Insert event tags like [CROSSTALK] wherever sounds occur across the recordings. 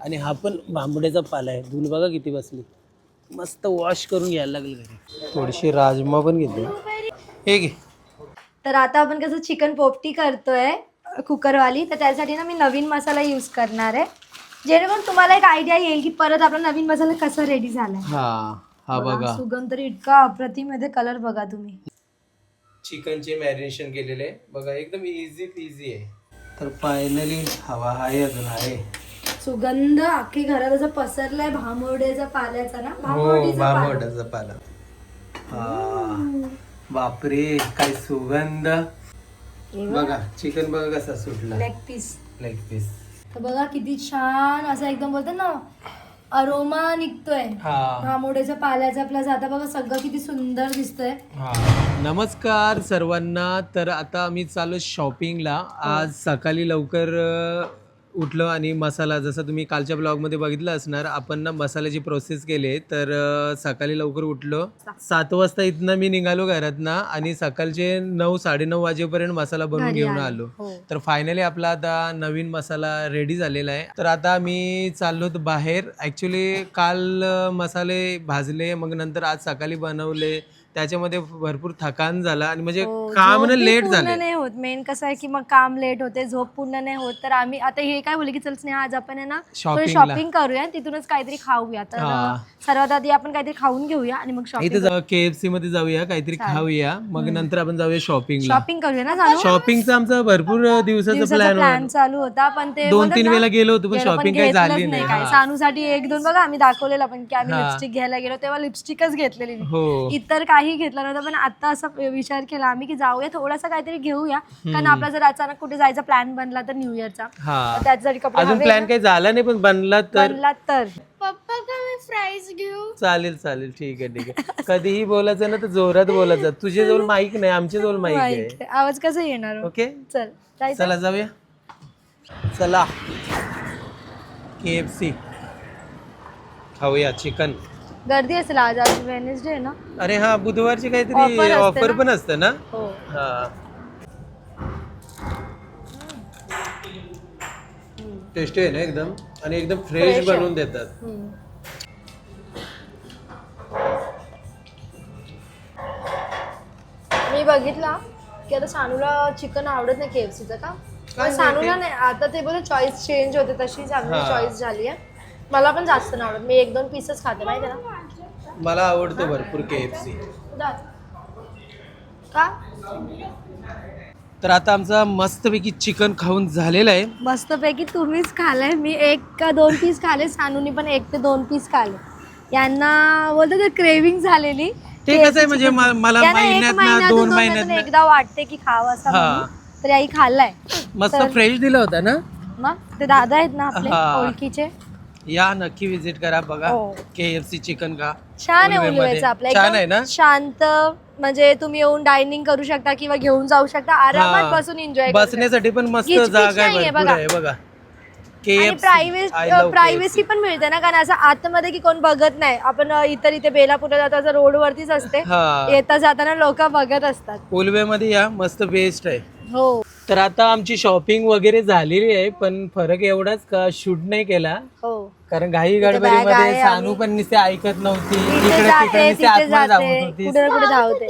आणि हा पण बांबड्याचा पाला आहे. धूल बघा किती बसली. मस्त वॉश करून घ्यायला लागेल घरी. थोडीशी राजमा पण घेते हे घे. तर आता आपण कसं चिकन पोपटी करतोय कुकरवाली. तर त्यासाठी ना मी नवीन मसाला यूज करणार आहे. जेणेकरून तुम्हाला एक आयडिया येईल की परत आपला नवीन मसाला कसा रेडी झालाय. हा हा बघा सुगंध तर इतका अप्रतिम आहे कलर बघा तुम्ही. चिकनचे मॅरिनेशन केलेले. बघा एकदम इझी इझी आहे. तर फायनली हवा आहे अजून आहे. सुगंध अख्खी घरात असं पसरलाय भांबवड्याचा पाल्याचा ना? हो पाला. हा. बापरे काय सुगंध. बघा चिकन बघा कसा सुटला. लेग पीस लेग पीस तर बघा किती छान असं एकदम बोलतात ना अरोमा निघतोय. हा. पाल्याचा प्लस आता बघा सगळं किती सुंदर दिसतंय. नमस्कार सर्वांना. तर आता आम्ही चालू शॉपिंगला. आज सकाळी लवकर अ, उठलो आणि मसाला जसं तुम्ही कालच्या ब्लॉगमध्ये बघितलं असणार आपण ना मसाल्याची प्रोसेस केली तर सकाळी लवकर उठलो. सात वाजता इथनं मी निघालो घरातनं आणि सकाळचे नऊ साडेनऊ वाजेपर्यंत मसाला बनवून घेऊन आलो. हो. तर फायनली आपला आता नवीन मसाला रेडी झालेला आहे. तर आता आम्ही चाललो होतो बाहेर. ॲक्च्युली काल मसाले भाजले मग नंतर आज सकाळी बनवले. त्याच्यामध्ये भरपूर थकान झाला आणि म्हणजे हो, काम झोप ना लेट पूर्ण झाले. नाही होत. मेन कसं आहे की मग काम लेट होते झोप पूर्ण नाही होत. तर आम्ही आता हे काय बोलले की चल स्नेहा आज आपण आहे ना Shopping ला. शॉपिंग करूया तिथूनच काहीतरी खाऊया. तर हा. सर्वात आधी आपण काहीतरी खाऊन घेऊया आणि मग शॉपिंग इथे के एफ सी मध्ये जाऊया काहीतरी खाऊया. मग नंतर आपण जाऊया शॉपिंगला शॉपिंग करूया ना चालू? शॉपिंगचा आमचा भरपूर दिवसाचा दिवसाचा प्लॅन प्लॅन चालू होता पण ते दोन बोलतात तीन ना, वेळेला गेलो होतो पण गेलो शॉपिंग काही घेतलंच झाली नाही काय. सानूसाठी एक दोन बघा आम्ही दाखवलेलं पण की आम्ही हा. लिपस्टिक घ्यायला गेलो तेव्हा लिपस्टिकच घेतलेली. हो. इतर काही घेतलं नव्हतं पण आता असं विचार केला आम्ही की जाऊया थोडासा काहीतरी घेऊया. कारण आपला जर अचानक कुठे जायचा प्लॅन बनला तर न्यू इयरचा हा. त्याच्यासाठी कपडे अजून हवे प्लॅन ना. काही झाला नाही पण बनला तर बनला तर. पप्पा का मी फ्राईज घेऊ? चालेल चालेल. ठीक आहे ठीक आहे. कधीही बोलायचं ना तर जोरात बोलायचं. तुझ्या जवळ माईक नाही आमच्या जवळ माईक आहे. माहीत आहे. आवाज कसा येणार ओके चल जायचं. चला जाऊया. चला. के एफ सी खाऊया चिकन गर्दी असेल आज आज वेनेसडे आहे ना? अरे हा बुधवारची Offer काहीतरी असते ऑफर ना? पण असतं ना? हो. हा. टेस्टी आहे ना एकदम? आणि एकदम फ्रेश Fresh आहे. बनवून देतात. हम्म. मी बघितला की आता सानूला चिकन आवडत नाही केएफसीचं का? पण सानूला नाही आता ते बोल चॉईस चेंज होते तशी चांगली हा. चॉईस झाली आहे. मला पण जास्त नाही आवडत. मी एक दोन पीसच खाते माहिती आहे ना? मला आवडतो भरपूर के एफ सी दाद. का? तर आता आमचा मस्तपैकी चिकन खाऊन झालेला आहे. मस्तपैकी तुम्हीच खाल्लंय मी एक का दोन पीस खाले सानूनी पण एक ते दोन पीस खाले. यांना बोलतो ते क्रेविंग झालेली. ते कसं आहे म्हणजे म- मला यांना एक महिन्यात महिन्यातून, दोन महिन्यात एकदा वाटते की खावं असं हा. म्हणून. तर आई खाल्लाय. मस्त तर- फ्रेश दिला होता ना? मग? ते दादा आहेत ना आपले हा. ओळखीचे. या नक्की विजिट करा बघा. हो. के एफ सी चिकन का छान आहे उलवेमध्ये. उलवेचं आपलं. छान आहे ना? एकदम शांत म्हणजे तुम्ही येऊन डायनिंग करू शकता किंवा घेऊन जाऊ शकता. आरामात हा. बसून एन्जॉय बसण्यासाठी पण मस्त जागा आहे नाहीये भरपूर बघा. आहे आणि प्रायव्हसी पण मिळते ना कारण असं आतमध्ये की कोण बघत नाही. आपण अ, इतर इथे बेलापूरला जातो असं रोडवरतीच असते. हा. येता जाताना लोक बघत असतात. उलवेमध्ये या मस्त बेस्ट आहे. हो. तर आता आमची शॉपिंग वगैरे झालेली आहे पण फरक एवढाच का शूट नाही केला. हो. कारण घाई गडबडीमध्ये सानू पण नुसते ऐकत नव्हती. इकडे तिकडे आतमध्ये जाते. धावत होती. कुठे ना कुठे धावते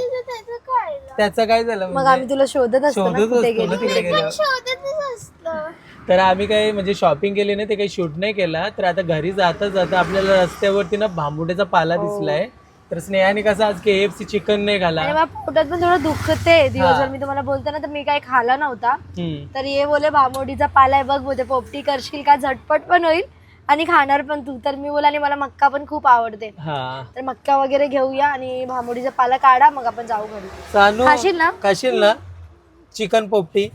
त्याचं काय झालं मग म्हणजे? आम्ही तुला शोधत असतो ना शोधत कुठे असतो ना गेली. तिकडे गेल्यावर. असतं. तर आम्ही काही म्हणजे शॉपिंग केली नाही ते काही शूट नाही केला. तर आता घरी जाता जाता आपल्याला रस्त्यावरती ना भांबुड्याचा पाला हो. दिसलाय. तर स्नेहाने कसं आज के एफ सी चिकन नाही खाला. आणि पोटात पण थोडं दुखते दिवसभर. मी तुम्हाला बोलते ना तर मी काही खाला नव्हता. हम्म. तर ये बोले भामोडीचा पाला आहे बघ बोलते पोपटी करशील का? झटपट पण होईल आणि खाणार पण तू. तर मी बोला आणि मला मक्का पण खूप आवडते. हा. तर मक्का वगैरे घेऊया आणि भामोडीचा पाला काढा मग आपण जाऊ घरी. सानू खाशील ना? खाशील ना? चिकन पोपटी?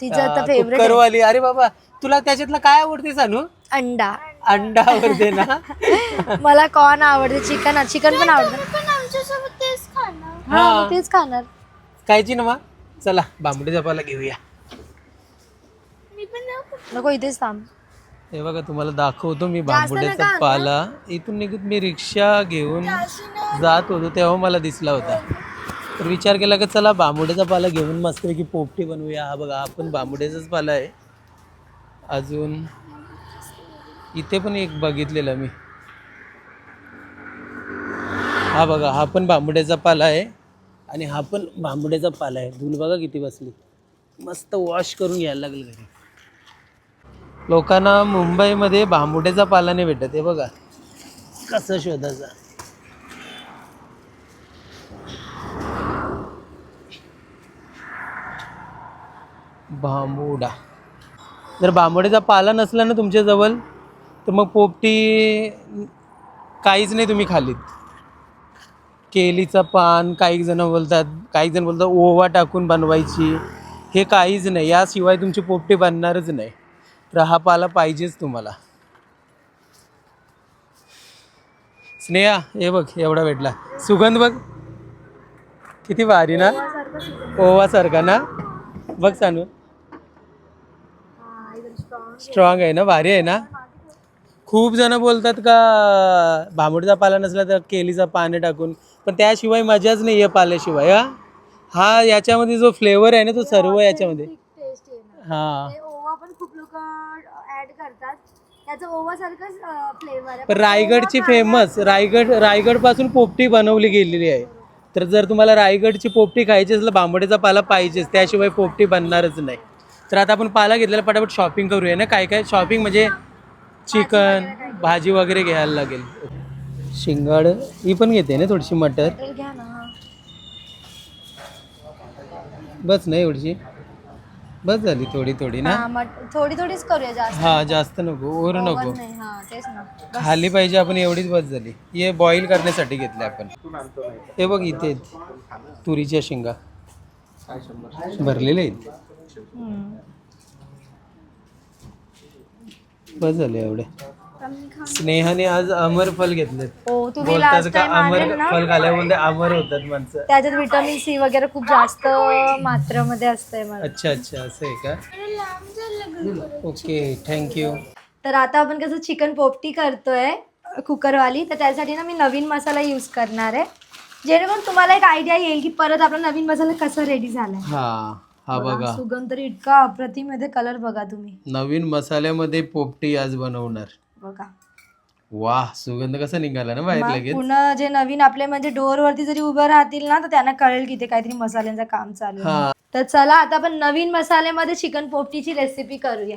तिचं फेवरेट कुकरवाली. अरे बाबा तुला त्याच्यातलं काय आवडते सानू? अंडा. अंडा [LAUGHS] आवडते ना. मला कॉर्न आवडते चिकन चिकन पण आवडतं. पण आमच्यासोबत तेच खाणार. हा मग तेच खाणार. कायची ना मग? चला बांबडी जपाला घेऊया. मी पण नाही नको इथेच थांब. हे बघा तुम्हाला दाखवतो मी बांबुड्याचा. पाला इथून निघत मी रिक्षा घेऊन जात होतो तेव्हा मला दिसला होता. तर विचार केला की चला बांबुड्याचा पाला घेऊन मस्तपैकी पोपटी बनवूया. हा बघा आपण बांबुड्याचाच पाला आहे. अजून इथे पण एक बघितलेला मी. हा बघा हा पण बांबुड्याचा पाला आहे आणि हा पण बांबुड्याचा पाला आहे. धूल बघा किती बसली. मस्त वॉश करून घ्यायला लागलं घरी. लोकांना मुंबईमध्ये बांबुड्याचा पाला नाही भेटत हे बघा. कसं शोधायचा? बांबुडा. जर बांबुड्याचा पाला नसला ना तुमच्याजवळ तर मग पोपटी काहीच नाही तुम्ही खालीत. केलीचं पान काही जण बोलतात काही जण बोलतात ओवा टाकून बनवायची. हे काहीच नाही. याशिवाय तुमची पोपटी बनणारच नाही. तर हा पाला पाहिजेच तुम्हाला. स्नेहा हे बघ एवढा भेटला. सुगंध बघ. किती भारी ना? ओवासारखा ना? बघ सांगू स्ट्रॉंग आहे ना? भारी आहे ना? खूप जण बोलतात का भांबुडचा पाला नसला तर केलीचा पाने टाकून. पण त्याशिवाय मजाच नाही आहे पाल्याशिवाय हा. हा याच्यामध्ये जो फ्लेवर आहे ना तो सर्व याच्यामध्ये. हा. ओवा पण खूप लोक ऍड करतात. त्याचं ओवा सारखंच फ्लेवर आहे. पण रायगडची फेमस रायगड रायगडपासून पोपटी बनवली गेलेली आहे. तर जर तुम्हाला रायगडची पोपटी खायची असेल तर बांबड्याचा पाला पाहिजेच. त्याशिवाय पोपटी बनणारच नाही. तर आता आपण पाला घेतलेला पटापट शॉपिंग करूया ना. काय काय शॉपिंग म्हणजे चिकन भाजी वगैरे घ्यायला लागेल. शिंगाड ही पण घेते ना थोडीशी मटर? घ्या ना. बस नाही एवढीशी? बस झाली थोडी थोडी ना? हा थोडी थोडीच करूया जास्त हा जास्त नको ओर नको. ओव्हर नाही हा तेच ना. खाली पाहिजे आपण एवढीच बस झाली. हे बॉईल करण्यासाठी घेतले आपण. हे बघ इथे आहेत. तुरीच्या शेंगा. भरलेले आहेत. हम्म. बस झाले एवढे. स्नेहाने आज अमर फल घेतलेत. हो तुम्ही बोलतात का अमर ना? फल खाल्यामुळे अमर होतात माणसं. त्याच्यात विटामिन सी वगैरे खूप जास्त मात्रामध्ये असतंय मला. अच्छा अच्छा असं आहे का? झालं ओके थँक्यू तर आता आपण कसं चिकन पोपटी करतोय कुकरवाली तर त्यासाठी ना मी नवीन मसाला यूज करणार आहे. जेणेकरून तुम्हाला एक आयडिया येईल की परत आपला नवीन मसाला कसा रेडी झालाय. हा. हा बघा. सुगंध तर इतका अप्रतिम आहे कलर बघा तुम्ही. नवीन मसाल्यामध्ये पोपटी आज बनवणार. बघा. वाह सुगंध कसा निघाला ना बाहेर मग लगेच? पुन्हा जे नवीन आपले म्हणजे डोअर वरती जरी उभं राहतील ना तर त्यांना कळेल की ते काहीतरी मसाल्यांचं काम चालू आहे. हा. तर चला आता आपण नवीन मसाल्यामध्ये चिकन पोपटीची रेसिपी करूया.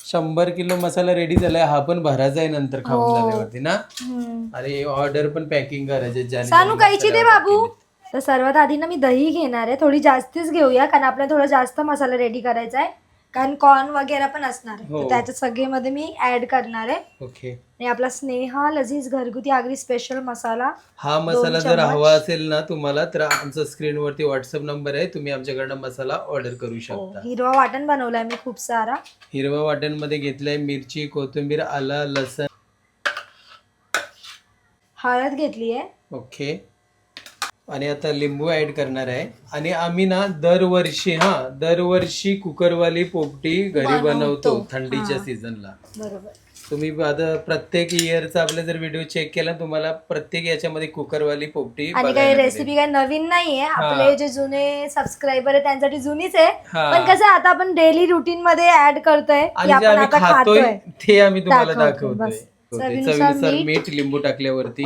शंभर किलो मसाला रेडी झालाय. हा पण भरायचा आहे नंतर हो. खाऊन झाल्यावरती ना? हम्म. अरे ऑर्डर पण पॅकिंग करायचे ज्याने सानू ज्याने कायची दे बाबू. तर सर्वात आधी ना मी दही घेणार आहे. थोडी जास्तीच घेऊया कारण आपल्याला थोडा जास्त मसाला रेडी करायचा आहे. कारण कॉर्न वगैरे पण असणार आहे. हो. तर त्याच्यात सगळेमध्ये मी ऍड करणार आहे. ओके. आणि आपला स्नेहा लजीज घरगुती आगरी स्पेशल मसाला हा मसाला जर चम्मच. हवा असेल ना तुम्हाला तर आमचा स्क्रीनवरती व्हॉट्सअप नंबर आहे. तुम्ही आमच्याकडनं मसाला ऑर्डर करू हो, शकता. हिरवा वाटण बनवलाय मी खूप सारा. हिरवा वाटणमध्ये घेतलाय मिरची कोथिंबीर आला लसण. हळद घेतली आहे ओके. आणि आता लिंबू ऍड करणार आहे आणि आम्ही ना दरवर्षी हा दरवर्षी कुकरवाली पोपटी घरी बनवतो. बनवतो थंडीच्या हा. सीझनला बरोबर तुम्ही आता प्रत्येक इयरचा आपला जर व्हिडिओ चेक केला तुम्हाला प्रत्येक याच्यामध्ये कुकरवाली पोपटी आणि बघायला काही मिळेल. रेसिपी काही नवीन नाहीये आपले जे जुने सबस्क्रायबर आहे त्यांसाठी जुनीच आहे हा. पण कसं आता आपण डेली रुटीन मध्ये ऍड करतोय की आणि जे आपण आम्ही आता खातोय खातोय ते आम्ही तुम्हाला दाखवतोय, दाखवतोय बस. ओके, चवीनुसार चवीनुसार मीठ. मीठ लिंबू टाकल्यावरती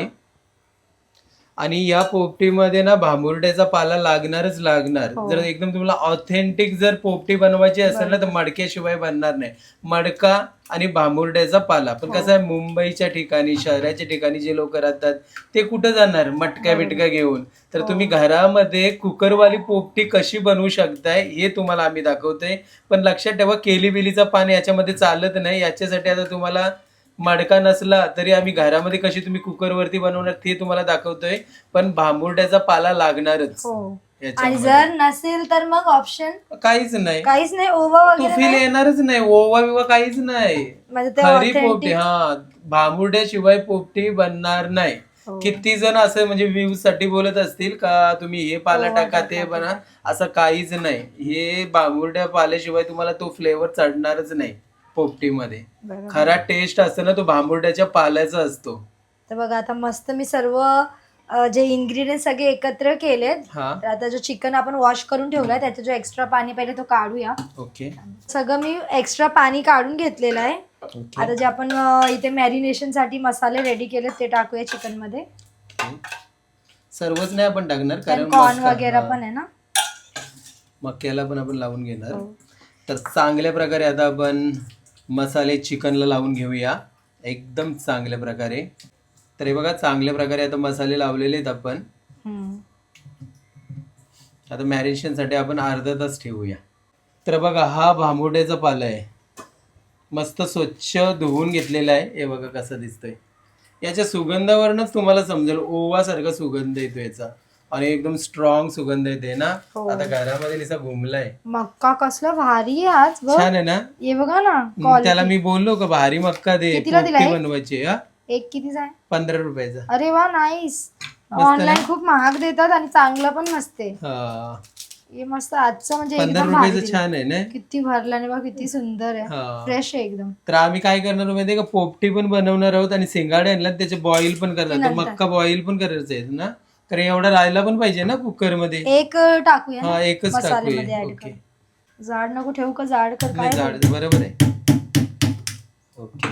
आणि या पोपटीमध्ये ना भांबुर्ड्याचा पाला लागणारच लागणार. हो. जर एकदम तुम्हाला ऑथेंटिक जर पोपटी बनवायची असेल ना तर मडक्याशिवाय बनणार नाही. मडका आणि भांबुर्ड्याचा पाला. पण हो. कसं आहे मुंबईच्या ठिकाणी शहराच्या ठिकाणी जे लोक राहतात ते कुठं जाणार? मटक्या बिटक्या घेऊन. तर हो. तुम्ही घरामध्ये कुकरवाली पोपटी कशी बनवू शकताय हे तुम्हाला आम्ही दाखवतोय. पण लक्षात ठेवा केली बिलीचं पान याच्यामध्ये चालत नाही. याच्यासाठी आता तुम्हाला मडका नसला तरी आम्ही घरामध्ये कशी तुम्ही कुकरवरती बनवणार ते तुम्हाला दाखवतोय. पण भांबुर्ड्याचा पाला लागणारच. हो. आणि याच्यामध्ये. जर नसेल तर मग ऑप्शन काहीच नाही. काहीच नाही ओवा तू वगैरे फील नाही. येणारच नाही. ओवा बिवा काहीच नाही. म्हणजे ते खरी पोपटी authentic- हा. भांबुर्ड्याशिवाय पोपटी बनणार नाही. हो. किती जण असं म्हणजे व्ह्यूजसाठी बोलत असतील का तुम्ही हे पाला ओवा टाका ते बना. असं काहीच नाही. हे बांबुर्ड्या पाल्याशिवाय तुम्हाला तो फ्लेवर चढणारच नाही. पोपटीमध्ये. बरोबर. खरा टेस्ट असतो ना तो भांबुर्ड्याच्या पाल्याचा असतो. तर बघा आता मस्त मी सर्व अ, जे इन्ग्रेडियंट सगळे एकत्र केलेत हा. तर आता जो चिकन आपण वॉश करून ठेवलाय त्याचा जो एक्स्ट्रा पाणी पाहिजे तो काढूया. ओके. सगळं मी एक्स्ट्रा पाणी काढून घेतलेलं आहे. ओके. आता जे आपण अं, इथे मॅरिनेशनसाठी मसाले रेडी केले ते टाकूया चिकनमध्ये. सर्वच नाही आपण टाकणार कारण कॉर्न मस्का- वगैरे हा. पण आहे ना? मक्याला पण आपण लावून घेणार. हो. तर चांगल्या प्रकारे आता आपण मसाले चिकनला लावून घेऊया. एकदम चांगल्या प्रकारे. तर हे बघा चांगल्या प्रकारे आता मसाले लावलेले आहेत आपण. आता मॅरिनेशनसाठी आपण अर्धा तास ठेवूया. तर बघा हा भांबुड्याचा पाला आहे. मस्त स्वच्छ धुवून घेतलेला आहे. हे बघा कसा दिसतोय. याच्या सुगंधावरनच तुम्हाला समजेल ओवासारखा सुगंध येतो याचा. आणि एकदम स्ट्रॉंग सुगंध येते ना? हो. आता घरामध्ये निसा घुमलाय. मक्का कसला भारी आहे आज बघ. छान आहे ना? हे बघा ना मग त्याला मी बोललो का भारी मक्का दे कितीला? पोपटी बनवायची हा. एक कितीचा आहे पंधरा रुपयाचा. अरे वा नाईस ना? ऑनलाईन खूप महाग देतात आणि चांगलं पण नसते. हा. हे मस्त आजचं म्हणजे पंधरा एकदम भारी रुपयाचं दिलं. छान आहे ना? किती भरल्याने बघ किती सुंदर आहे. हा. फ्रेश आहे एकदम. तर आम्ही काय करणार माहितीये का? पोपटी पण बनवणार आहोत आणि सिंगाडे आणला त्याचे बॉईल पण करणार नंतर. मक्का बॉईल पण करायचं आहे ना? कारण एवढा राहायला पण पाहिजे ना कुकरमध्ये एक टाकूया ना. हा एकच मसाल्यामध्ये टाकूया. Add okay. कर जाड नको ठेवू का? जाड कर काय नाही. झाड बरोबर आहे. ओके.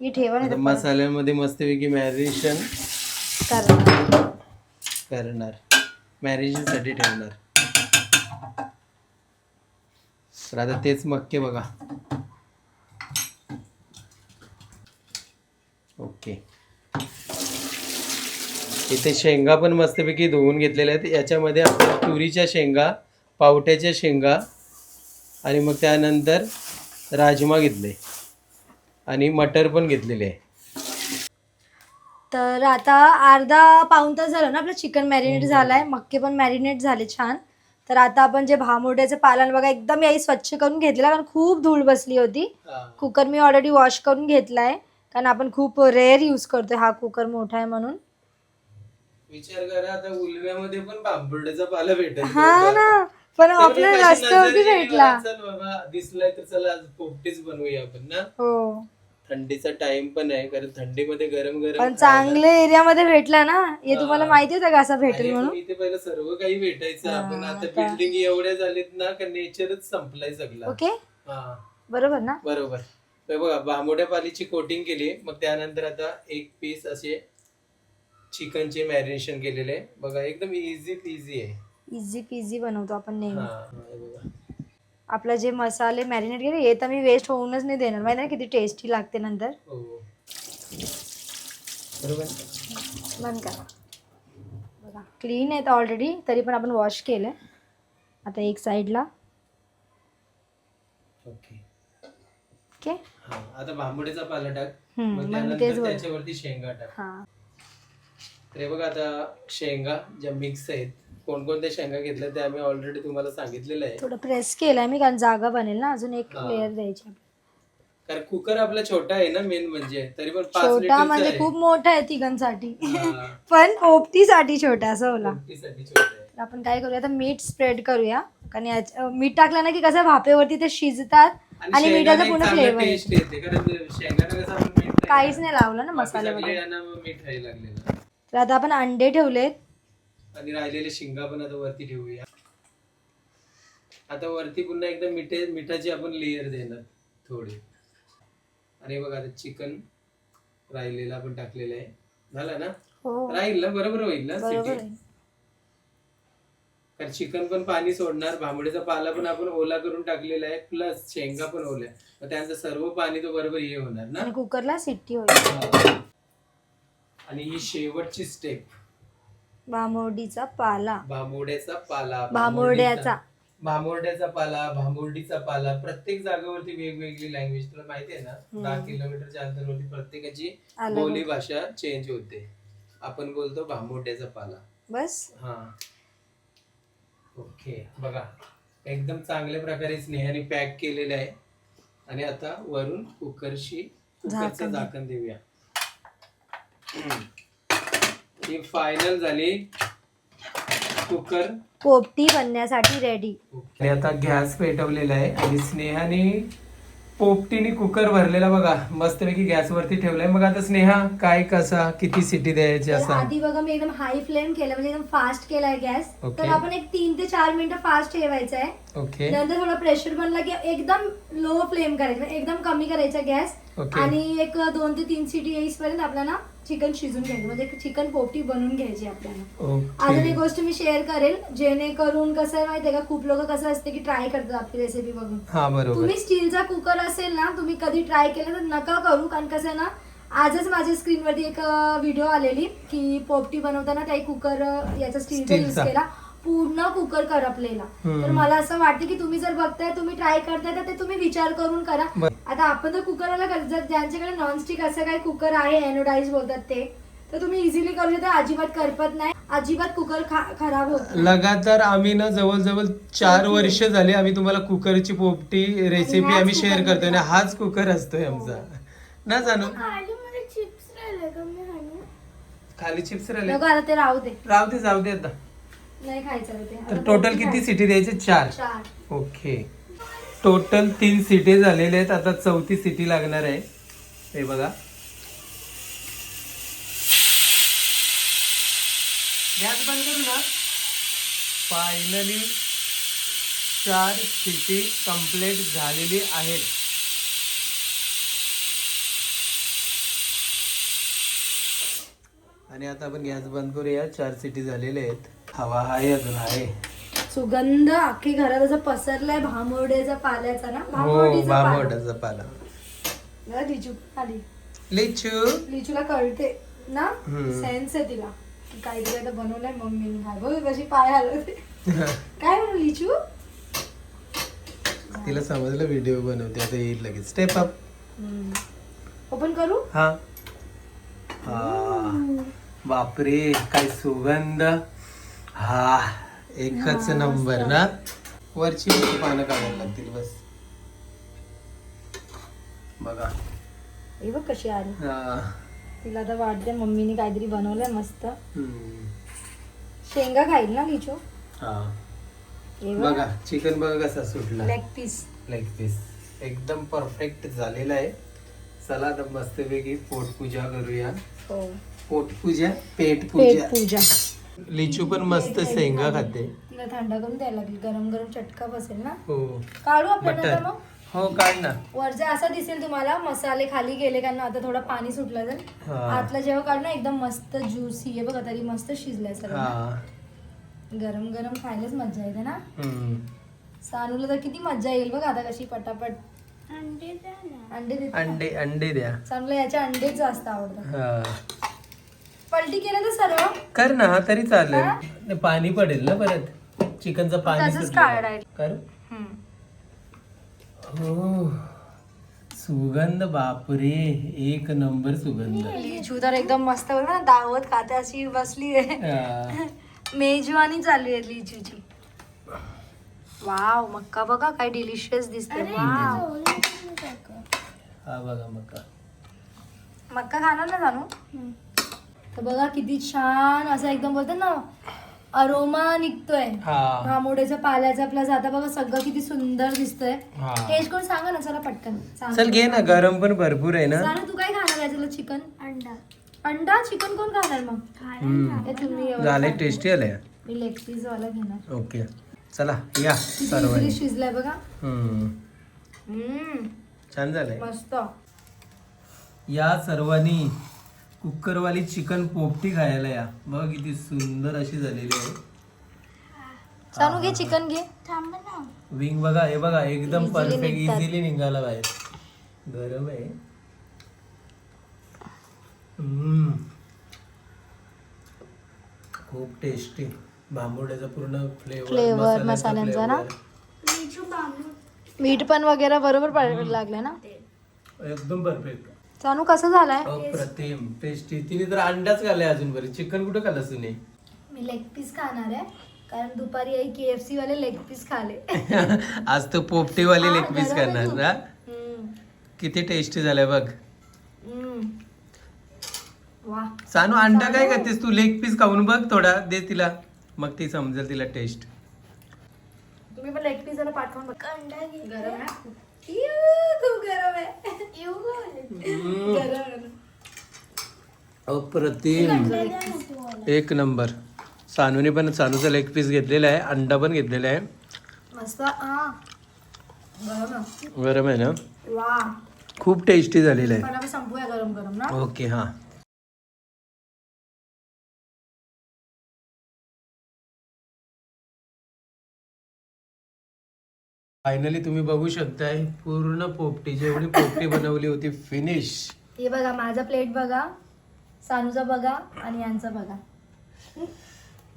हे ठेवा नाही आता मसाल्यामध्ये मस्तपैकी मॅरिनेशन तर करणार. करणार. मॅरिनेशनसाठी ठेवणार. तर आता तेच मक्के बघा ओके इथे शेंगा पण मस्तपैकी धुवून घेतलेल्या आहेत. याच्यामध्ये आपण तुरीच्या शेंगा पावट्याच्या शेंगा आणि मग त्यानंतर राजमा घेतले. आणि मटर पण घेतलेले आहे. तर आता अर्धा पाऊन तास झालं ना आपलं चिकन मॅरिनेट झालंय. मक्के पण मॅरिनेट झाले छान. तर आता आपण जे भामोड्याचं पालन बघा एकदम याही स्वच्छ करून घेतलेलं कारण खूप धूळ बसली होती. कुकर मी ऑलरेडी वॉश करून घेतलाय कारण आपण खूप रेअर यूज करतोय हा कुकर मोठा आहे म्हणून. विचार करा आता उलव्यामध्ये पण बांबुर्ड्याचा पाला भेटेल हा ना. पण आपल्या रस्त्यावरती भेटला. चल बाबा दिसलाय तर चला आज पोपटीच बनवूया आपण ना. हो. थंडीचा टाइम पण आहे कारण थंडीमध्ये गरम गरम पण चांगल्या एरियामध्ये भेटला ना. हे तुम्हाला माहिती होतं का असं भेटेल म्हणून? इथे पहिलं सर्व काही भेटायचं. आपण आता बिल्डिंग एवढ्या झालीत ना का नेचरच संपलाय सगळं. ओके? हा. बरोबर ना? बरोबर. तर बघा बांबोड्या पालीची कोटिंग केली. मग त्यानंतर आता एक पीस असे चिकनचे मॅरिनेशन केलेले. आहे. बघा एकदम इझी इझी आहे. इझी पिझी बनवतो आपण नेहमी. हा हे बघा. आपलं जे मसाले मॅरिनेट केले हे तर मी वेस्ट होऊनच नाही देणार. माहिती आहे किती टेस्टी लागते नंतर? हो. बरोबर? बंद करा. बघा क्लीन आहेत ऑलरेडी तरी पण आपण वॉश केलं आता एक साईडला ओके ओके हा आता भांबुडीचा पाला टाक. हम्म, मग मग त्यानंतर तेच बोल. त्याच्यावरती शेंगा टाक. हां. तर हे बघा आता शेंगा ज्या मिक्स आहेत कोणकोणत्या शेंगा घेतल्या ते आम्ही ऑलरेडी तुम्हाला सांगितलेलं आहे थोडं प्रेस केलंय मी कारण जागा बनेल ना अजून एक हा. लेअर द्यायची. कारण कुकर आपला छोटा आहे ना मेन म्हणजे. तरी पण पाच छोटा म्हणजे खूप मोठा आहे तिघांसाठी. [LAUGHS] पण पोपटीसाठी छोटा असं तर आपण काय करूया आता मीठ स्प्रेड करूया. कारण याच- अं, मीठ टाकलं ना की कसं भापेवरती ते शिजतात आणि मिठाचा पूर्ण फ्लेवर टेस्ट येते. कारण शेंगाला कसं आपण मीठ नाही काहीच. नाही लावलं ना मसाले मग मीठ लागलेलं. तर आता आपण अंडे ठेवलेत. आणि राहिलेले शिंगा पण आता वरती ठेवूया. आता वरती पुन्हा एकदा मिठे मिठाची आपण लेयर देणार थोडी. आणि बघा आता चिकन राहिलेलं आपण टाकलेलं आहे. झालं ना? हो. राहील ना? बरोबर होईल ना? बरोबर सिटी? आहे कारण चिकन पण पाणी सोडणार भांबडीचा पाला पण आपण ओला करून टाकलेला आहे प्लस शेंगा पण ओल्या. मग त्यांचं सर्व पाणी तो बरोबर हे होणार ना? आणि कुकरला सिट्टी होईल. हा. आणि ही शेवटची स्टेप भांबोर्डीचा पाला. भांबोड्याचा पाला. भांबोर्ड्याचा. भांबोर्ड्याचा पाला भांबोर्डीचा पाला. प्रत्येक जागेवरती वेगवेगळी लँग्वेज तुला माहिती आहे ना? दहा किलोमीटरच्या अंतरावरती प्रत्येकाची बोली भाषा चेंज होते. आपण बोलतो भांबोड्याचा पाला. बस. हा. ओके बघा. एकदम चांगल्या प्रकारे स्नेहाने पॅक केलेलं आहे. आणि आता वरून कुकरशी कुकरचं झाकण. देऊया. ही फायनल झाली. कुकर. पोपटी बनण्यासाठी रेडी आणि आता गॅस पेटवलेला आहे आणि स्नेहाने पोपटीने कुकर भरलेला बघा. मस्तपैकी गॅस वरती ठेवलाय. मग आता स्नेहा काय कसा किती सिटी द्यायची तर असा आधी बघा मी एकदम हाय फ्लेम केलं म्हणजे एकदम फास्ट केलाय गॅस. तर आपण एक तीन ते चार मिनिटं फास्ट ठेवायचं आहे ओके नंतर थोडा प्रेशर बनला की एकदम लो फ्लेम करायचं म्हणजे एकदम कमी करायचा गॅस. आणि एक दोन ते तीन सिटी येईसपर्यंत आपल्याला चिकन शिजून घ्यायचं म्हणजे चिकन पोपटी बनवून घ्यायची आपल्याला. अजून एक गोष्ट मी शेअर करेल जेणेकरून कसं आहे माहितीये का खूप लोक कसं असते की ट्राय करतात आपली रेसिपी बघून. हा बरोबर. तुम्ही स्टीलचा कुकर असेल ना तुम्ही कधी ट्राय केलं तर नका करू कारण कसं आहे ना आजच माझ्या स्क्रीनवरती एक व्हिडिओ आलेली की पोपटी बनवताना काही कुकर याचा स्टीलचा यूज. केला. पूर्ण कुकर करपलेला. तर मला असं वाटतं की तुम्ही जर बघताय तुम्ही ट्राय करताय तर ते तुम्ही विचार करून करा. आता आपण तर कुकरला कर- जर ज्यांच्याकडे नॉनस्टिक असं काही कुकर आहे एनोडाईज बोलतात ते तर तुम्ही इझिली करू शकता. अजिबात करपत नाही. अजिबात कुकर खराब होत. लगातार आम्ही ना जवळजवळ चार वर्ष झाली आम्ही तुम्हाला कुकरची पोपटी रेसिपी आम्ही शेअर करतोय आणि हाच कुकर असतोय आमचा. ना जाणू चिप्स राहिले खाली चिप्स राहिले नको आता ते राहू दे. राहू दे जाऊ दे आता. नाही खायचं रे ते तर आता टोटल किती खायची. सिटी द्यायचे? चार. चार. ओके. टोटल तीन सिटी झालेले आहेत. आता चौथी सिटी लागणार आहे. हे बघा. गॅस बंद करू ना. फायनली चार सिटी कंप्लीट झालेली आहेत. आणि आता आपण गॅस बंद करूया. चार सिटी झालेले आहेत. हवा आहे अजून आहे. सुगंध अख्खी घरात असं पसरलाय भांबवड्याचा पाल्याचा ना? हो भांबवडीचा पाला. लिचू आली लिचू? लिचूला कळते ना? हम्म. सेन्स आहे तिला. की काहीतरी आता बनवलंय मम्मीने. काय बघ कशी पाय हलवते काय म्हणू लिचू? तिला समजलं व्हिडिओ बनवते आता येईल लगेच. स्टेप अप ओपन करू? हा. हा बापरे काय सुगंध. हा एकच नंबर ना? वरची पानं काढायला लागतील बस. बघा. हे बघ कशी आली. हा. तिला आता वाटते मम्मीने काहीतरी बनवलंय मस्त. हम्म. शेंगा खाईल ना लिचू? हा. हे बघ. बघा चिकन बघा कसा सुटला. लेग पीस लेग पीस एकदम परफेक्ट झालेला आहे. चला आता मस्तपैकी पोटपूजा करूया. हो. पोटपूजा पेट पेट पूजा पूजा लिचू पण मस्त शेंगा खाते. तिला थंड करून द्यायला लागेल. गरम गरम चटका बसेल ना? हो. काढू आपण बटर. आता मग? हो काढ ना. वरचा असा दिसेल तुम्हाला मसाले खाली गेले कारण आता थोडं पाणी सुटलं तर. हा. आतला जेव्हा काढू ना एकदम मस्त ज्युसी आहे. बघा तरी मस्त शिजलाय सर्व हा. गरम गरम खायलाच मजा येते ना? हम्म. सानूला तर किती मजा येईल बघा आता कशी पटापट. अंडे द्या ना. अंडे देते अंडे अंडे द्या. सानूला याचे अंडेच जास्त आवडतात. हा. पलटी केलं तर सर्व? कर ना तरी हा? चालेल नाही, पाणी पडेल ना परत. चिकनचं पाणी तसंच सुटलं. काढायचं. कर. हो. सुगंध बापरे. एक नंबर सुगंध. लिचू तर एकदम मस्त बघ ना दावत खाते अशी बसली आहे. मेजवानी चालू आहे लिचूची. वाव मक्का बघा काय डिलिशियस दिसते वाव हा बघा मक्का. खाणार ना जाणू तर बघा किती छान असं एकदम बोलतात ना अरोमा निघतोय. हा. पाल्याचा प्लस आता बघा सगळं किती सुंदर दिसतंय. हा. टेस्ट करून सांगा ना चला पटकन. सांग. चल घे ना गरम पण भरपूर आहे ना. तू काय खाणार याच्याला चिकन? अंडा. अंडा चिकन कोण खाणार मग? हम्म. हे तुम्ही एवढं झाले. टेस्टी आले. मी लेग पीस वाला घेणार. ओके. चला या किती easily शिजलाय बघा. हम्म. हम्म. छान झालंय. मस्त. या सर्वांनी. कुकरवाली चिकन पोपटी खायला या. बघ किती सुंदर अशी झालेली आहे. चालू घे चिकन घे. थांब ना. विंग बघा हे बघा एकदम Easily परफेक्ट निघतात. इझिली निघाला बाहेर. गरम आहे. हम्म. खूप टेस्टी बांबोड्याचा पूर्ण फ्लेवर Flavor, मसाल्यांचा ना? मीठ पण वगैरे बरोबर पडायला लागलं ना? एकदम परफेक्ट चानू कसं झालाय? अप्रतिम. टेस्टी तिने तर अंडाच खाल्लाय अजून बरी. चिकन कुठं खाल्लं तुने मी लेग पीस खाणार आहे. कारण दुपारी आई के एफ सी वाले लेग पीस खाले. [LAUGHS] आज तो पोपटीवाली हा, लेग पीस करणार. ना किती टेस्टी झालंय बघ. सानू अंडा काय करतेस तू? लेग पीस खाऊन बघ थोडा. दे तिला. मग ती समजेल तिला टेस्ट तुम्ही पण लेग पीस जरा पाठवून बघा. अंडा गरम आहे? खूप गरम आहे येऊ गं. गरम आहे ना. अप्रतिम. एक नंबर सानूने पण सानूचा लेग पीस घेतलेला आहे अंडा पण घेतलेला आहे मस्त हा गरम आहे. गरम आहे ना खूप टेस्टी झालेलं आहे पण संपूया गरम गरम ना ओके हां फायनली तुम्ही बघू शकताय पूर्ण पोपटी जेवढी पोपटी बनवली होती फिनिश हे बघा माझा प्लेट बघा सानूचा बघा आणि यांचा बघा.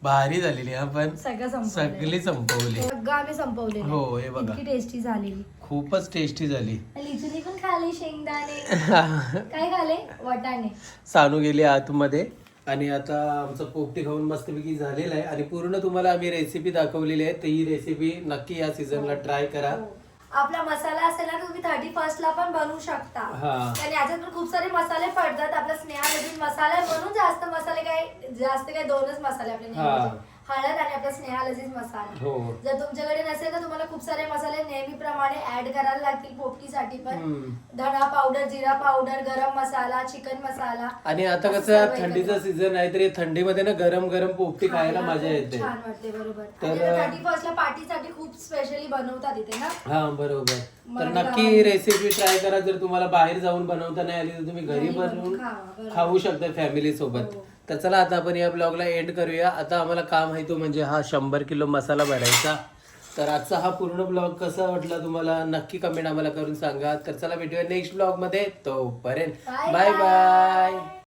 भारी झालेली आपण सगळं संपवलं सगळी संपवली. सगळं आम्ही संपवले हो हे बघा. इतकी टेस्टी झालेली. खूपच टेस्टी झाली. लिचुनी पण खाली शेंगदाणे. [LAUGHS] काय खाले? वाटाणे. सानू गेली आतमध्ये. आणि आता आमचं पोपटी खाऊन मस्तपैकी झालेलं आहे. आणि पूर्ण तुम्हाला आम्ही रेसिपी दाखवलेली आहे. तर ही रेसिपी नक्की या सीझनला ट्राय करा. हो. आपला मसाला असेल ना तुम्ही थर्टी फर्स्ट ला पण बनवू शकता. हा. आणि याच्यात पण खूप सारे मसाले पडतात. आपला स्नेहा नवीन मसाला आहे. म्हणून जास्त मसाले काय जास्त काय दोनच मसाले आपले हा. नेहमीचे. हळद आणि आपला स्नेहा लजीज मसाला. हो. जर तुमच्याकडे नसेल तर तुम्हाला खूप सारे मसाले नेहमीप्रमाणे ऍड करायला लागतील पोपटीसाठी पण. हम्म. धणा पावडर जिरा पावडर गरम मसाला चिकन मसाला. आणि आता कसं थंडीचा. सीझन आहे तरी थंडीमध्ये ना गरम गरम पोपटी खायला मजा येते. छान वाटते बरोबर. तर- थर्टी फर्स्ट ला पार्टीसाठी खूप स्पेशली बनवतात इथे ना. हा बरोबर. तर मला नक्की रेसिपी ट्राय करा जर तुम्हाला बाहेर जाऊन बनवता नाही आली तर तुम्ही घरी घरी बनवून बनवून खावा, बरोबर. खाऊ शकता फॅमिली सोबत. हो. तर चला आता आपण या ब्लॉगला एंड करूया. आता आम्हाला काम आहे तो म्हणजे हा शंभर किलो मसाला भरायचा. तर आजचा हा पूर्ण ब्लॉग कसा वाटला तुम्हाला नक्की कमेंट आम्हाला करून सांगा. तर चला भेटूया नेक्स्ट ब्लॉगमध्ये तोपर्यंत बाय. बाय